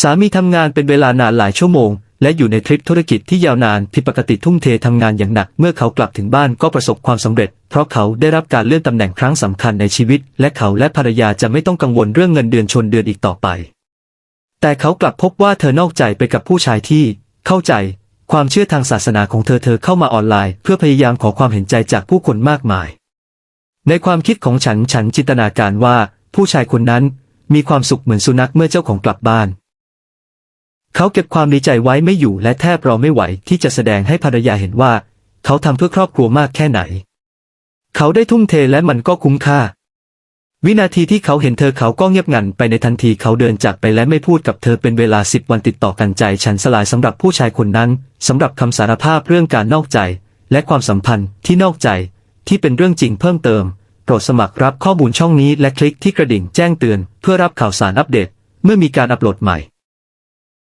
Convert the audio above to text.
สามีทำงานเป็นเวลานานหลายชั่วโมง และอยู่ในทริปธุรกิจที่ยาวนานผิดปกติทุ่มเททำงานอย่างหนัก เมื่อเขากลับถึงบ้านก็ประสบความสำเร็จ เพราะเขาได้รับการเลื่อนตำแหน่งครั้งสำคัญในชีวิต และเขาและภรรยาจะไม่ต้องกังวลเรื่องเงินเดือนชนเดือนอีกต่อไป แต่เขากลับพบว่าเธอนอกใจไปกับผู้ชายที่ เข้าใจ ความเชื่อทางศาสนาของเธอเธอเข้ามาออนไลน์ เพื่อพยายามขอความเห็นใจจากผู้คนมากมาย ในความคิดของฉันฉันจินตนาการว่า ผู้ชายคนนั้น มีความสุขเหมือนสุนัขเมื่อเจ้าของกลับบ้าน เขาเก็บความดีใจไว้ไม่อยู่และแทบรอไม่ไหวที่จะแสดงให้ภรรยาเห็นว่า เขาทำเพื่อครอบครัวมากแค่ไหน เขาได้ทุ่มเทและมันก็คุ้มค่า วินาทีที่เขาเห็นเธอเขาก็เงียบงันไปในทันทีเขาเดินจากไปและไม่พูดกับเธอเป็นเวลาสิบวันติดต่อกันใจฉันสลายสำหรับผู้ชายคนนั้นสำหรับคำสารภาพเรื่องการนอกใจ และความสัมพันธ์ที่นอกใจ ที่เป็นเรื่องจริงเพิ่มเติม โปรดสมัครรับข้อมูลช่องนี้และคลิกที่กระดิ่งแจ้งเตือน เพื่อรับข่าวสารอัปเดต เมื่อมีการอัปโหลดใหม่